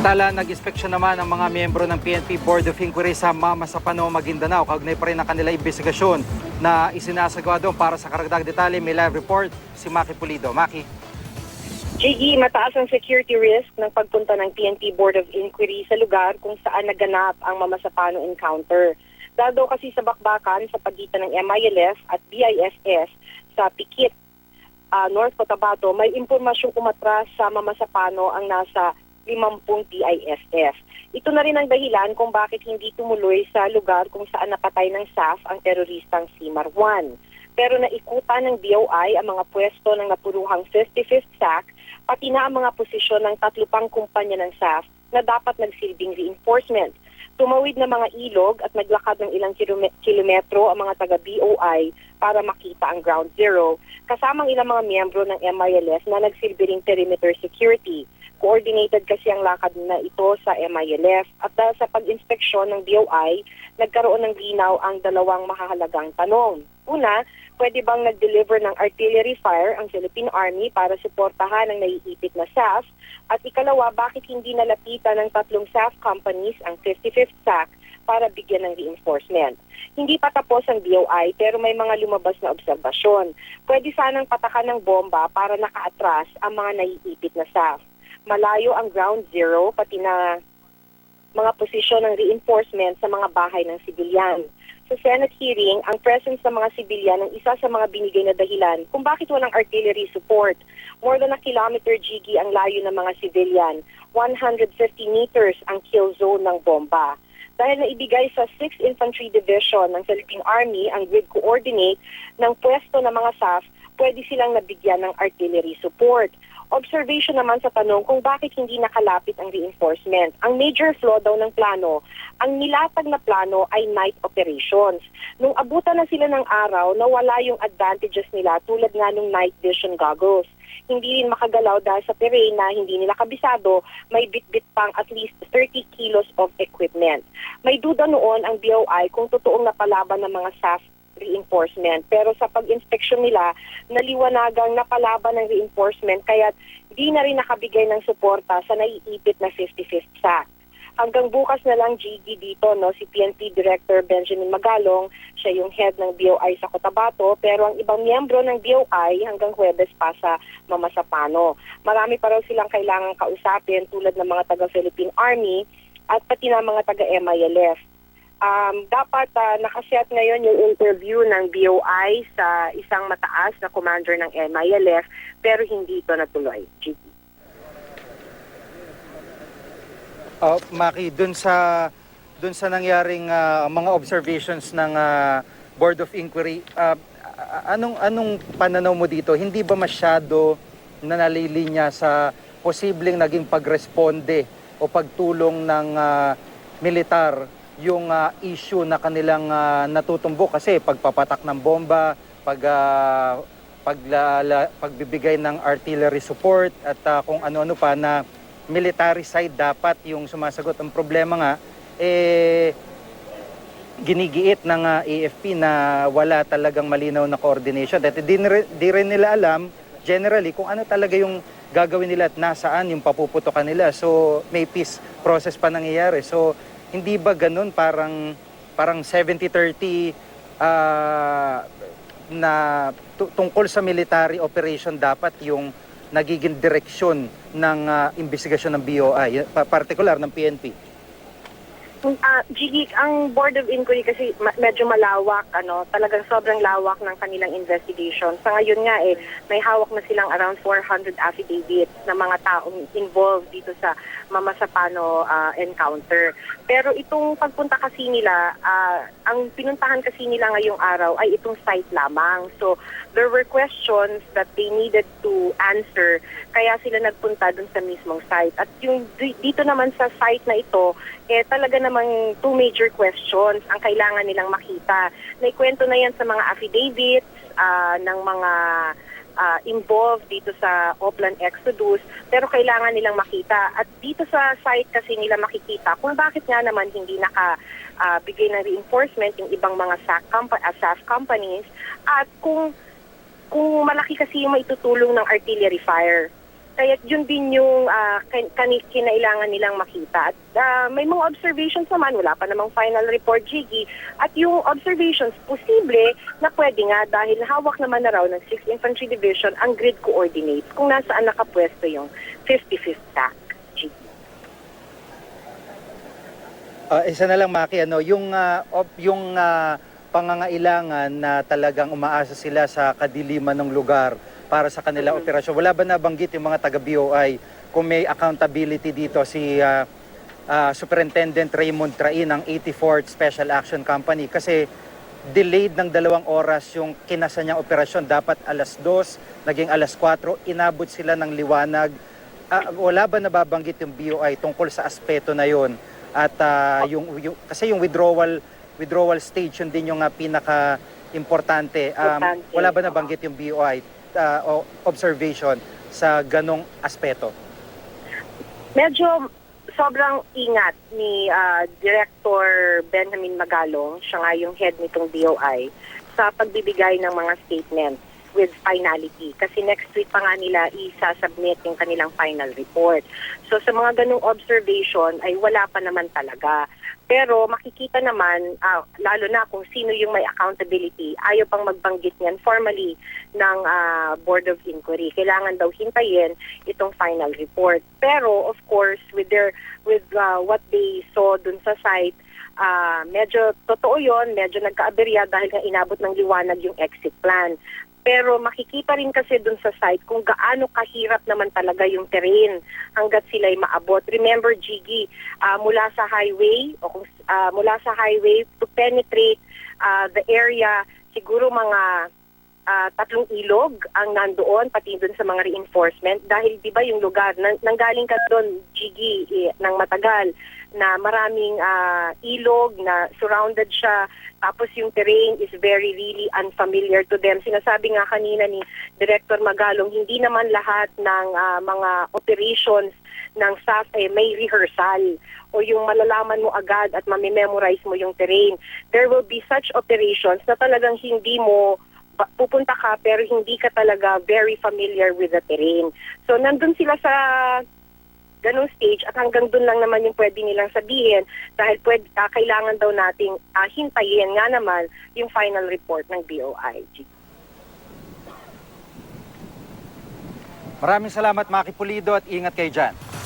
Samantala, nag-inspeksyon naman ang mga miyembro ng PNP Board of Inquiry sa Mama sa Pano, Maguindanao. Kaugnay pa rin ang kanila investigasyon na isinasagawa doon para sa karagdag detalye. May live report si Maki Pulido. Maki. JE, mataas ang security risk ng pagpunta ng PNP Board of Inquiry sa lugar kung saan naganap ang Mamasapano encounter. Dahil daw kasi sa bakbakan sa pagitan ng MILF at BISS sa Pikit, ah, North Cotabato, may impormasyong umatras sa Mamasapano ang nasa 50 PISF. Ito na rin ang dahilan kung bakit hindi tumuloy sa lugar kung saan napatay ng SAF ang teroristang si Marwan. Pero naikutan ng BOI ang mga pwesto ng napuruhang 55th SAC pati na ang mga posisyon ng tatlo pang kumpanya ng SAF na dapat nagsilbing reinforcement. Tumawid na mga ilog at naglakad ng ilang kilome- kilometro ang mga taga-BOI para makita ang ground zero, kasamang ilang mga miyembro ng MILF na nagsilbi ring perimeter security. Coordinated kasi ang lakad na ito sa MILF at dahil sa pag-inspeksyon ng BOI, nagkaroon ng linaw ang dalawang mahahalagang tanong. Una, pwede bang nag-deliver ng artillery fire ang Philippine Army para suportahan ang naiipit na SAF? At ikalawa, bakit hindi nalapitan ng tatlong SAF companies ang 55th SAC para bigyan ng reinforcement? Hindi pa tapos ang BOI pero may mga lumabas na obserbasyon. Pwede sanang patakan ng bomba para nakaatras ang mga naiipit na SAF. Malayo ang ground zero pati na mga posisyon ng reinforcement sa mga bahay ng sibilyan. Sa Senate hearing, ang presence ng mga sibilyan ang isa sa mga binigay na dahilan kung bakit walang artillery support. More than a kilometer jiggy ang layo ng mga sibilyan. 150 meters ang kill zone ng bomba. Dahil naibigay sa 6th Infantry Division ng Philippine Army ang grid coordinate ng pwesto ng mga SAF, pwede silang nabigyan ng artillery support. Observation naman sa tanong kung bakit hindi nakalapit ang reinforcement. Ang major flaw daw ng plano, ang nilatag na plano ay night operations. Nung abutan na sila ng araw, nawala yung advantages nila tulad nga ng night vision goggles. Hindi rin makagalaw dahil sa terrain na hindi nila kabisado, may bit-bit pang at least 30 kilos of equipment. May duda noon ang BOI kung totoong napalaban ng mga SAF reinforcement. Pero sa pag-inspeksyon nila, naliwanagang napalaban ng reinforcement kaya di na rin nakabigay ng suporta sa naiipit na 55th SAC. Hanggang bukas na lang GD dito, no, si PNP Director Benjamin Magalong, siya yung head ng BOI sa Cotabato, pero ang ibang miyembro ng BOI hanggang Huwebes pa sa Mamasapano. Marami pa raw silang kailangang kausapin tulad ng mga taga-Philippine Army at pati na mga taga-MILF um, dapat uh, nakaset ngayon yung interview ng BOI sa isang mataas na commander ng MILF pero hindi ito natuloy. GT. Uh, Maki, dun sa dun sa nangyaring ah, mga observations ng ah, Board of Inquiry, ah, ah, anong anong pananaw mo dito? Hindi ba masyado na nalilinya sa posibleng naging pagresponde o pagtulong ng ah, militar yung ah, issue na kanilang ah, natutumbok kasi pagpapatak ng bomba, pag ah, paglala, pagbibigay ng artillery support at ah, kung ano-ano pa na military side dapat yung sumasagot. Ang problema nga, eh, ginigiit ng ah, AFP na wala talagang malinaw na coordination. At di, di rin nila alam, generally, kung ano talaga yung gagawin nila at nasaan yung papuputokan nila. So, may peace process pa nangyayari. So, hindi ba ganun parang, parang 70-30 ah, na tu- tungkol sa military operation dapat yung nagiging direksyon ng ah, investigasyon ng BOI, pa- particular ng PNP. Ah, Gigi, ang Board of Inquiry kasi ma- medyo malawak, ano, talagang sobrang lawak ng kanilang investigation. Sa ngayon nga eh, may hawak na silang around 400 affidavits na mga taong involved dito sa Mamasapano ah, encounter. Pero itong pagpunta kasi nila, ah, ang pinuntahan kasi nila ngayong araw ay itong site lamang. So, there were questions that they needed to answer, kaya sila nagpunta dun sa mismong site. At yung di- dito naman sa site na ito, eh talaga namang two major questions ang kailangan nilang makita. Naikwento na yan sa mga affidavits ah, ng mga ah, involved dito sa Oplan Exodus, pero kailangan nilang makita. At dito sa site kasi nila makikita kung bakit nga naman hindi naka ah, bigay ng reinforcement yung ibang mga SAC compa- ah, SAF companies at kung kung malaki kasi yung maitutulong ng artillery fire. Kaya yun din yung kani- kinailangan nilang makita. At ah, may mga observations naman, wala pa namang final report, Jiggy. At yung observations, posible na pwede nga dahil hawak naman na raw ng 6th Infantry Division ang grid coordinates kung nasaan nakapwesto yung 55th TAC. Ah, isa na lang Maki, ano, yung ah, op- yung ah, pangangailangan na talagang umaasa sila sa kadiliman ng lugar para sa kanilang Mhm. operasyon. Wala ba nabanggit yung mga taga BOI kung may accountability dito si ah, ah, Superintendent Raymond Train ng 84th Special Action Company kasi delayed ng dalawang oras yung kinasa niyang operasyon. Dapat alas 2, naging alas 4, inabot sila ng liwanag. Ah, wala ba nababanggit yung BOI tungkol sa aspeto na yon? At ah, yung, yung kasi yung withdrawal withdrawal stage yun din yung ah, pinaka importante. Um, wala ba nabanggit yung BOI o observation sa ganong aspeto? Medyo sobrang ingat ni ah, Director Benjamin Magalong, siya nga yung head nitong DOI, sa pagbibigay ng mga statements with finality. Kasi next week pa nga nila isa-submit yung kanilang final report. So sa mga ganong observation ay wala pa naman talaga. Pero makikita naman, ah, lalo na kung sino yung may accountability, ayaw pang magbanggit niyan formally ng ah, Board of Inquiry. Kailangan daw hintayin itong final report. Pero of course, with their with ah, what they saw dun sa site, ah, medyo totoo 'yon, medyo nagkaaberya dahil nga inabot ng liwanag yung exit plan. Pero makikita rin kasi dun sa site kung gaano kahirap naman talaga yung terrain hanggat sila'y maabot. Remember, Jiggy, ah, mula sa highway o kung, ah, mula sa highway to penetrate ah, the area, siguro mga ah, tatlong ilog ang nandoon, pati doon sa mga reinforcement. Dahil di ba yung lugar, nang, nanggaling ka doon, Jiggy, eh, ng matagal, na maraming ah, ilog, na surrounded siya, tapos yung terrain is very really unfamiliar to them. Sinasabi nga kanina ni Director Magalong, hindi naman lahat ng ah, mga operations ng staff eh, may rehearsal o yung malalaman mo agad at mamememorize mo yung terrain. There will be such operations na talagang hindi mo pupunta ka pero hindi ka talaga very familiar with the terrain. So nandun sila sa ganong stage at hanggang doon lang naman yung pwede nilang sabihin dahil pwede, ah, kailangan daw nating ah, hintayin nga naman yung final report ng BOI. Maraming salamat Maki Pulido at ingat kayo dyan.